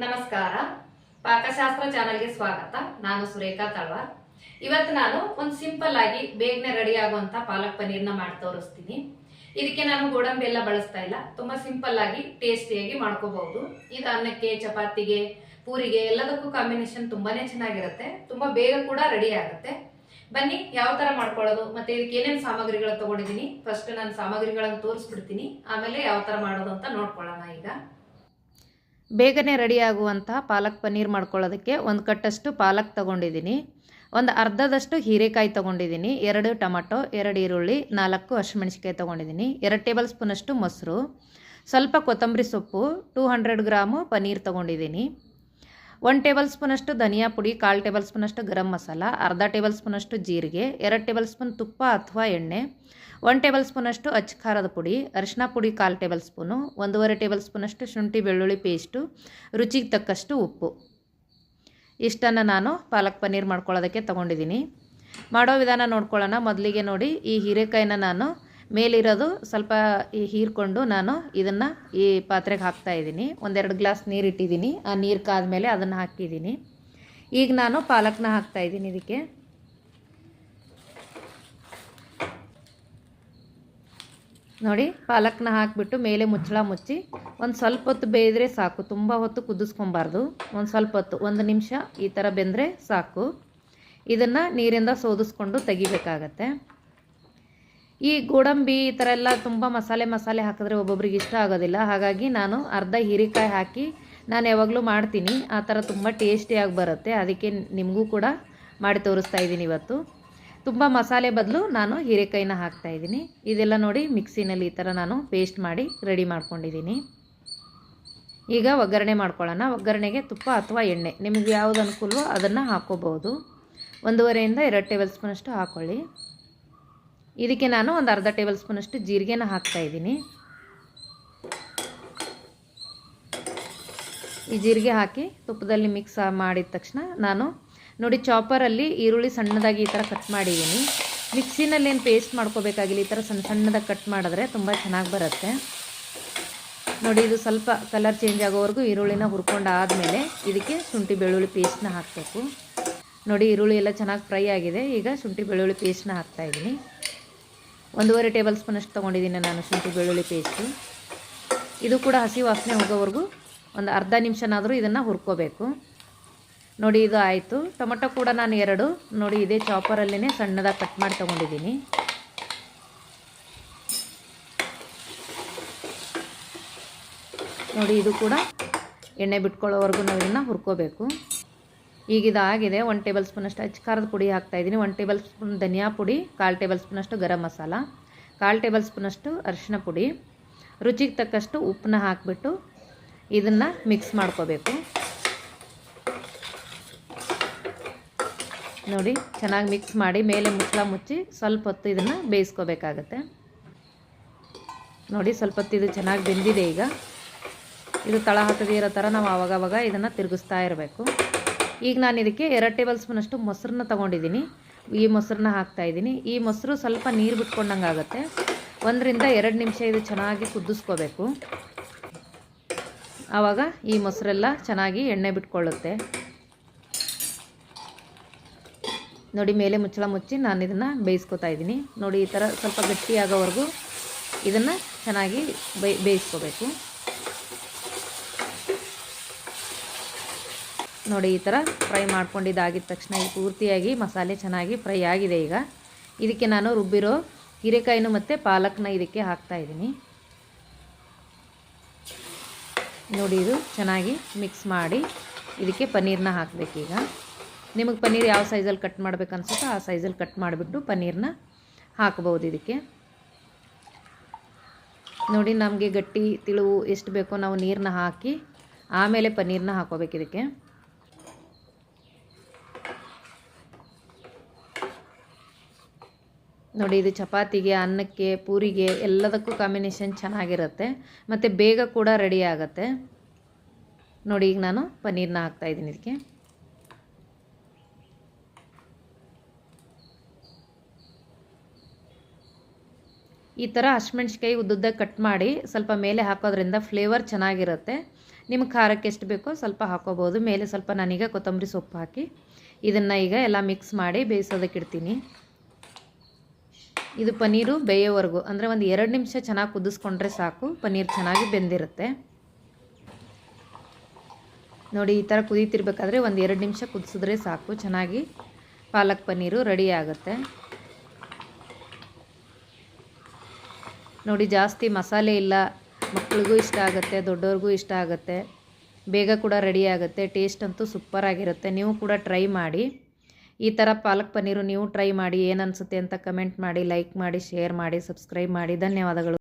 ನಮಸ್ಕಾರ. ಪಾಕಶಾಸ್ತ್ರ ಚಾನಲ್ಗೆ ಸ್ವಾಗತ. ನಾನು ಸುರೇಖಾ ತಳ್ವಾರ್. ಇವತ್ತು ನಾನು ಒಂದು ಸಿಂಪಲ್ ಆಗಿ ಬೇಗನೆ ರೆಡಿ ಆಗುವಂತ ಪಾಲಕ್ ಪನ್ನೀರ್ನ ಮಾಡಿ ತೋರಿಸ್ತೀನಿ. ಇದಕ್ಕೆ ನಾನು ಗೋಡಂಬಿ ಎಲ್ಲ ಬಳಸ್ತಾ ಇಲ್ಲ. ತುಂಬಾ ಸಿಂಪಲ್ ಆಗಿ ಟೇಸ್ಟಿಯಾಗಿ ಮಾಡ್ಕೋಬಹುದು. ಇದು ಅನ್ನಕ್ಕೆ, ಚಪಾತಿಗೆ, ಪೂರಿಗೆ ಎಲ್ಲದಕ್ಕೂ ಕಾಂಬಿನೇಷನ್ ತುಂಬಾನೇ ಚೆನ್ನಾಗಿರುತ್ತೆ. ತುಂಬಾ ಬೇಗ ಕೂಡ ರೆಡಿ ಆಗುತ್ತೆ. ಬನ್ನಿ, ಯಾವ ತರ ಮಾಡ್ಕೊಳ್ಳೋದು ಮತ್ತೆ ಇದಕ್ಕೆ ಏನೇನು ಸಾಮಗ್ರಿಗಳು ತಗೊಂಡಿದ್ದೀನಿ. ಫಸ್ಟ್ ನಾನು ಸಾಮಗ್ರಿಗಳನ್ನು ತೋರಿಸ್ಬಿಡ್ತೀನಿ. ಆಮೇಲೆ ಯಾವ ತರ ಮಾಡೋದು ಅಂತ ನೋಡ್ಕೊಳ್ಳೋಣ ಈಗ. ಬೇಗನೆ ರೆಡಿಯಾಗುವಂತಹ ಪಾಲಕ್ ಪನ್ನೀರ್ ಮಾಡ್ಕೊಳ್ಳೋದಕ್ಕೆ ಒಂದು ಕಟ್ಟಷ್ಟು ಪಾಲಕ್ ತಗೊಂಡಿದ್ದೀನಿ. ಒಂದು ಅರ್ಧದಷ್ಟು ಹೀರೆಕಾಯಿ ತೊಗೊಂಡಿದ್ದೀನಿ. ಎರಡು ಟೊಮಟೊ, ಎರಡು ಈರುಳ್ಳಿ, ನಾಲ್ಕು ಹಸಿಮೆಣಸಿಕಾಯಿ ತೊಗೊಂಡಿದ್ದೀನಿ. ಎರಡು ಟೇಬಲ್ ಸ್ಪೂನಷ್ಟು ಮೊಸರು. ಸ್ವಲ್ಪ ಕೊತ್ತಂಬರಿ ಸೊಪ್ಪು, ಟೂ ಹಂಡ್ರೆಡ್ ಗ್ರಾಮು ಪನ್ನೀರ್ ತೊಗೊಂಡಿದ್ದೀನಿ. ಒನ್ ಟೇಬಲ್ ಸ್ಪೂನಷ್ಟು ಧನಿಯಾ ಪುಡಿ, ಕಾಲು ಟೇಬಲ್ ಸ್ಪೂನಷ್ಟು ಗರಂ ಮಸಾಲ, ಅರ್ಧ ಟೇಬಲ್ ಸ್ಪೂನಷ್ಟು ಜೀರಿಗೆ, ಎರಡು ಟೇಬಲ್ ಸ್ಪೂನ್ ತುಪ್ಪ ಅಥವಾ ಎಣ್ಣೆ ಒನ್ ಟೇಬಲ್ ಸ್ಪೂನಷ್ಟು ಅಚ್ಚ ಖಾರದ ಪುಡಿ ಅರಿಶಿನ ಪುಡಿ ಕಾಲು ಟೇಬಲ್ ಸ್ಪೂನು, ಒಂದೂವರೆ ಟೇಬಲ್ ಸ್ಪೂನಷ್ಟು ಶುಂಠಿ ಬೆಳ್ಳುಳ್ಳಿ ಪೇಸ್ಟು, ರುಚಿಗೆ ತಕ್ಕಷ್ಟು ಉಪ್ಪು. ಇಷ್ಟನ್ನು ನಾನು ಪಾಲಕ್ ಪನ್ನೀರ್ ಮಾಡ್ಕೊಳ್ಳೋದಕ್ಕೆ ತೊಗೊಂಡಿದ್ದೀನಿ. ಮಾಡೋ ವಿಧಾನ ನೋಡ್ಕೊಳ್ಳೋಣ. ಮೊದಲಿಗೆ ನೋಡಿ ಈ ಹೀರೆಕಾಯಿನ ನಾನು ಮೇಲಿರೋದು ಸ್ವಲ್ಪ ಈ ಹೀರ್ಕೊಂಡು ನಾನು ಇದನ್ನು ಈ ಪಾತ್ರೆಗೆ ಹಾಕ್ತಾ ಇದ್ದೀನಿ. ಒಂದೆರಡು ಗ್ಲಾಸ್ ನೀರು ಇಟ್ಟಿದ್ದೀನಿ. ಆ ನೀರು ಕಾದ್ಮೇಲೆ ಅದನ್ನು ಹಾಕಿದ್ದೀನಿ. ಈಗ ನಾನು ಪಾಲಕ್ನ ಹಾಕ್ತಾ ಇದ್ದೀನಿ ಇದಕ್ಕೆ. ನೋಡಿ, ಪಾಲಕ್ನ ಹಾಕಿಬಿಟ್ಟು ಮೇಲೆ ಮುಚ್ಚಳ ಮುಚ್ಚಿ ಒಂದು ಸ್ವಲ್ಪ ಹೊತ್ತು ಬೇಯಿದ್ರೆ ಸಾಕು. ತುಂಬ ಹೊತ್ತು ಕುದಿಸ್ಕೊಬಾರ್ದು. ಒಂದು ಸ್ವಲ್ಪ ಹೊತ್ತು, ಒಂದು ನಿಮಿಷ ಈ ಥರ ಬೆಂದರೆ ಸಾಕು. ಇದನ್ನು ನೀರಿಂದ ಸೋದಿಸ್ಕೊಂಡು ತೆಗಿಬೇಕಾಗತ್ತೆ. ಈ ಗೋಡಂಬಿ ಈ ಥರ ಎಲ್ಲ ತುಂಬ ಮಸಾಲೆ ಮಸಾಲೆ ಹಾಕಿದ್ರೆ ಒಬ್ಬೊಬ್ರಿಗೆ ಇಷ್ಟ ಆಗೋದಿಲ್ಲ. ಹಾಗಾಗಿ ನಾನು ಅರ್ಧ ಹೀರೆಕಾಯಿ ಹಾಕಿ ನಾನು ಯಾವಾಗಲೂ ಮಾಡ್ತೀನಿ. ಆ ಥರ ತುಂಬ ಟೇಸ್ಟಿಯಾಗಿ ಬರುತ್ತೆ. ಅದಕ್ಕೆ ನಿಮಗೂ ಕೂಡ ಮಾಡಿ ತೋರಿಸ್ತಾ ಇದ್ದೀನಿ ಇವತ್ತು. ತುಂಬ ಮಸಾಲೆ ಬದಲು ನಾನು ಹೀರೆಕಾಯಿನ ಹಾಕ್ತಾ ಇದ್ದೀನಿ. ಇದೆಲ್ಲ ನೋಡಿ ಮಿಕ್ಸಿನಲ್ಲಿ ಈ ಥರ ನಾನು ಪೇಸ್ಟ್ ಮಾಡಿ ರೆಡಿ ಮಾಡ್ಕೊಂಡಿದ್ದೀನಿ. ಈಗ ಒಗ್ಗರಣೆ ಮಾಡ್ಕೊಳ್ಳೋಣ. ಒಗ್ಗರಣೆಗೆ ತುಪ್ಪ ಅಥವಾ ಎಣ್ಣೆ. ನಿಮಗೆ ಯಾವುದು ಅನುಕೂಲವೋ ಅದನ್ನು ಹಾಕ್ಕೋಬೋದು ಒಂದೂವರೆಯಿಂದ ಎರಡು ಟೇಬಲ್ ಸ್ಪೂನಷ್ಟು ಹಾಕ್ಕೊಳ್ಳಿ ಇದಕ್ಕೆ ನಾನು ಒಂದು ಅರ್ಧ ಟೇಬಲ್ ಸ್ಪೂನಷ್ಟು ಜೀರಿಗೆನ ಹಾಕ್ತಾ ಇದ್ದೀನಿ. ಈ ಜೀರಿಗೆ ಹಾಕಿ ತುಪ್ಪದಲ್ಲಿ ಮಿಕ್ಸ್ ಮಾಡಿದ ತಕ್ಷಣ ನಾನು ನೋಡಿ ಚಾಪರಲ್ಲಿ ಈರುಳ್ಳಿ ಸಣ್ಣದಾಗಿ ಈ ಥರ ಕಟ್ ಮಾಡಿದ್ದೀನಿ. ಮಿಕ್ಸಿನಲ್ಲಿ ಏನು ಪೇಸ್ಟ್ ಮಾಡ್ಕೋಬೇಕಾಗಿಲ್ಲ, ಈ ಥರ ಸಣ್ಣ ಸಣ್ಣದಾಗಿ ಕಟ್ ಮಾಡಿದ್ರೆ ತುಂಬ ಚೆನ್ನಾಗಿ ಬರುತ್ತೆ. ನೋಡಿ ಇದು ಸ್ವಲ್ಪ ಕಲರ್ ಚೇಂಜ್ ಆಗೋವರೆಗೂ ಈರುಳ್ಳಿನ ಹುರ್ಕೊಂಡು ಆದಮೇಲೆ ಇದಕ್ಕೆ ಶುಂಠಿ ಬೆಳ್ಳುಳ್ಳಿ ಪೇಸ್ಟ್ನ ಹಾಕಬೇಕು. ನೋಡಿ ಈರುಳ್ಳಿ ಎಲ್ಲ ಚೆನ್ನಾಗಿ ಫ್ರೈ ಆಗಿದೆ, ಈಗ ಶುಂಠಿ ಬೆಳ್ಳುಳ್ಳಿ ಪೇಸ್ಟ್ನ ಹಾಕ್ತಾಯಿದ್ದೀನಿ ಒಂದೂವರೆ ಟೇಬಲ್ ಸ್ಪೂನಷ್ಟು ತೊಗೊಂಡಿದ್ದೀನಿ ನಾನು ಶುಂಠಿ ಬೆಳ್ಳುಳ್ಳಿ ಪೇಸ್ಟು. ಇದು ಕೂಡ ಹಸಿ ವಾಸನೆ ಹೋಗೋವರೆಗೂ ಒಂದು ಅರ್ಧ ನಿಮಿಷನಾದರೂ ಇದನ್ನು ಹುರ್ಕೋಬೇಕು. ನೋಡಿ, ಇದು ಆಯಿತು. ಟೊಮಟೊ ಕೂಡ ನಾನು ಎರಡು. ನೋಡಿ, ಇದೇ ಚಾಪರಲ್ಲೇ ಸಣ್ಣದಾಗಿ ಕಟ್ ಮಾಡಿ ತೊಗೊಂಡಿದ್ದೀನಿ. ನೋಡಿ, ಇದು ಕೂಡ ಎಣ್ಣೆ ಬಿಟ್ಕೊಳ್ಳೋವರೆಗೂ ನಾವು ಇದನ್ನು ಹುರ್ಕೋಬೇಕು. ಈಗ ಇದಾಗಿದೆ. ಒನ್ ಟೇಬಲ್ ಸ್ಪೂನಷ್ಟು ಅಚ್ಚ ಖಾರದ ಪುಡಿ ಹಾಕ್ತಾಯಿದ್ದೀನಿ ಒನ್ ಟೇಬಲ್ ಸ್ಪೂನ್ ಧನಿಯಾ ಪುಡಿ, ಕಾಲು ಟೇಬಲ್ ಸ್ಪೂನಷ್ಟು ಗರಂ ಮಸಾಲ, ಕಾಲು ಟೇಬಲ್ ಸ್ಪೂನಷ್ಟು ಅರಿಶಿನ ಪುಡಿ. ರುಚಿಗೆ ತಕ್ಕಷ್ಟು ಉಪ್ಪನ್ನ ಹಾಕಿಬಿಟ್ಟು ಇದನ್ನು ಮಿಕ್ಸ್ ಮಾಡ್ಕೋಬೇಕು. ನೋಡಿ, ಚೆನ್ನಾಗಿ ಮಿಕ್ಸ್ ಮಾಡಿ ಮೇಲೆ ಮುಚ್ಚಳ ಮುಚ್ಚಿ ಸ್ವಲ್ಪ ಹೊತ್ತು ಇದನ್ನು ಬೇಯಿಸ್ಕೋಬೇಕಾಗತ್ತೆ. ನೋಡಿ, ಸ್ವಲ್ಪ ಹೊತ್ತು ಇದು ಚೆನ್ನಾಗಿ ಬೆಂದಿದೆ ಈಗ. ಇದು ತಳ ಹತ್ತದೇ ಇರೋ ಥರ ನಾವು ಆವಾಗವಾಗ ಇದನ್ನು ತಿರುಗಿಸ್ತಾ ಇರಬೇಕು. ಈಗ ನಾನು ಇದಕ್ಕೆ ಎರಡು ಟೇಬಲ್ ಸ್ಪೂನಷ್ಟು ಮೊಸರನ್ನ ತೊಗೊಂಡಿದ್ದೀನಿ ಈ ಮೊಸರನ್ನ ಹಾಕ್ತಾಯಿದ್ದೀನಿ ಈ ಮೊಸರು ಸ್ವಲ್ಪ ನೀರು ಬಿಟ್ಕೊಂಡಂಗೆ ಆಗುತ್ತೆ. ಒಂದರಿಂದ ಎರಡು ನಿಮಿಷ ಇದು ಚೆನ್ನಾಗಿ ಕುದಿಸ್ಕೋಬೇಕು. ಆವಾಗ ಈ ಮೊಸರೆಲ್ಲ ಚೆನ್ನಾಗಿ ಎಣ್ಣೆ ಬಿಟ್ಕೊಳ್ಳುತ್ತೆ. ನೋಡಿ, ಮೇಲೆ ಮುಚ್ಚಳ ಮುಚ್ಚಿ ನಾನು ಇದನ್ನು ಬೇಯಿಸ್ಕೊತಾ ಇದ್ದೀನಿ ನೋಡಿ, ಈ ಥರ ಸ್ವಲ್ಪ ಗಟ್ಟಿಯಾಗೋವರೆಗೂ ಇದನ್ನು ಚೆನ್ನಾಗಿ ಬೇಯಿಸ್ಕೋಬೇಕು. ನೋಡಿ ಈ ಥರ ಫ್ರೈ ಮಾಡ್ಕೊಂಡಿದ್ದಾಗಿದ್ದ ತಕ್ಷಣ ಈ ಪೂರ್ತಿಯಾಗಿ ಮಸಾಲೆ ಚೆನ್ನಾಗಿ ಫ್ರೈ ಆಗಿದೆ ಈಗ. ಇದಕ್ಕೆ ನಾನು ರುಬ್ಬಿರೋ ಹೀರೆಕಾಯಿನೂ ಮತ್ತು ಪಾಲಕ್ನ ಇದಕ್ಕೆ ಹಾಕ್ತಾ ಇದ್ದೀನಿ. ನೋಡಿ ಇದು ಚೆನ್ನಾಗಿ ಮಿಕ್ಸ್ ಮಾಡಿ ಇದಕ್ಕೆ ಪನ್ನೀರನ್ನ ಹಾಕಬೇಕೀಗ. ನಿಮಗೆ ಪನ್ನೀರ್ ಯಾವ ಸೈಜಲ್ಲಿ ಕಟ್ ಮಾಡ್ಬೇಕು ಅನ್ಸುತ್ತೋ ಆ ಸೈಜಲ್ಲಿ ಕಟ್ ಮಾಡಿಬಿಟ್ಟು ಪನ್ನೀರನ್ನ ಹಾಕ್ಬೋದು ಇದಕ್ಕೆ. ನೋಡಿ ನಮಗೆ ಗಟ್ಟಿ, ತಿಳುವು ಎಷ್ಟು ಬೇಕೋ ನಾವು ನೀರನ್ನ ಹಾಕಿ ಆಮೇಲೆ ಪನ್ನೀರನ್ನ ಹಾಕೋಬೇಕು ಇದಕ್ಕೆ. ನೋಡಿ, ಇದು ಚಪಾತಿಗೆ, ಅನ್ನಕ್ಕೆ, ಪೂರಿಗೆ ಎಲ್ಲದಕ್ಕೂ ಕಾಂಬಿನೇಷನ್ ಚೆನ್ನಾಗಿರುತ್ತೆ. ಮತ್ತು ಬೇಗ ಕೂಡ ರೆಡಿ ಆಗುತ್ತೆ. ನೋಡಿ, ಈಗ ನಾನು ಪನ್ನೀರನ್ನ ಹಾಕ್ತಾಯಿದ್ದೀನಿ ಇದಕ್ಕೆ. ಈ ಥರ ಹಸಿಮೆಣ್ಸಿಕಾಯಿ ಉದ್ದುದ್ದ ಕಟ್ ಮಾಡಿ ಸ್ವಲ್ಪ ಮೇಲೆ ಹಾಕೋದ್ರಿಂದ ಫ್ಲೇವರ್ ಚೆನ್ನಾಗಿರುತ್ತೆ. ನಿಮ್ಗೆ ಖಾರಕ್ಕೆ ಎಷ್ಟು ಬೇಕೋ ಸ್ವಲ್ಪ ಹಾಕೋಬೋದು. ಮೇಲೆ ಸ್ವಲ್ಪ ನಾನೀಗ ಕೊತ್ತಂಬರಿ ಸೊಪ್ಪು ಹಾಕಿ ಇದನ್ನು ಈಗ ಎಲ್ಲ ಮಿಕ್ಸ್ ಮಾಡಿ ಬೇಯಿಸೋದಕ್ಕೆ ಇಡ್ತೀನಿ. ಇದು ಪನ್ನೀರು ಬೇಯೋವರೆಗೂ. ಅಂದರೆ ಒಂದು ಎರಡು ನಿಮಿಷ ಚೆನ್ನಾಗಿ ಕುದಿಸ್ಕೊಂಡ್ರೆ ಸಾಕು. ಪನ್ನೀರ್ ಚೆನ್ನಾಗಿ ಬೆಂದಿರುತ್ತೆ. ನೋಡಿ, ಈ ಥರ ಕುದೀತಿರ್ಬೇಕಾದ್ರೆ ಒಂದು ಎರಡು ನಿಮಿಷ ಕುದಿಸಿದ್ರೆ ಸಾಕು. ಚೆನ್ನಾಗಿ ಪಾಲಕ್ ಪನ್ನೀರು ರೆಡಿ ಆಗುತ್ತೆ. ನೋಡಿ, ಜಾಸ್ತಿ ಮಸಾಲೆ ಇಲ್ಲ. ಮಕ್ಕಳಿಗೂ ಇಷ್ಟ ಆಗುತ್ತೆ, ದೊಡ್ಡವ್ರಿಗೂ ಇಷ್ಟ ಆಗುತ್ತೆ. ಬೇಗ ಕೂಡ ರೆಡಿ ಆಗುತ್ತೆ. ಟೇಸ್ಟ್ ಅಂತೂ ಸೂಪರ್ ಆಗಿರುತ್ತೆ. ನೀವು ಕೂಡ ಟ್ರೈ ಮಾಡಿ. ಈ ಥರ ಪಾಲಕ್ ಪನ್ನೀರು ನೀವು ಟ್ರೈ ಮಾಡಿ ಏನು ಅನಿಸುತ್ತೆ ಅಂತ ಕಮೆಂಟ್ ಮಾಡಿ ಲೈಕ್ ಮಾಡಿ ಶೇರ್ ಮಾಡಿ ಸಬ್ಸ್ಕ್ರೈಬ್ ಮಾಡಿ. ಧನ್ಯವಾದಗಳು.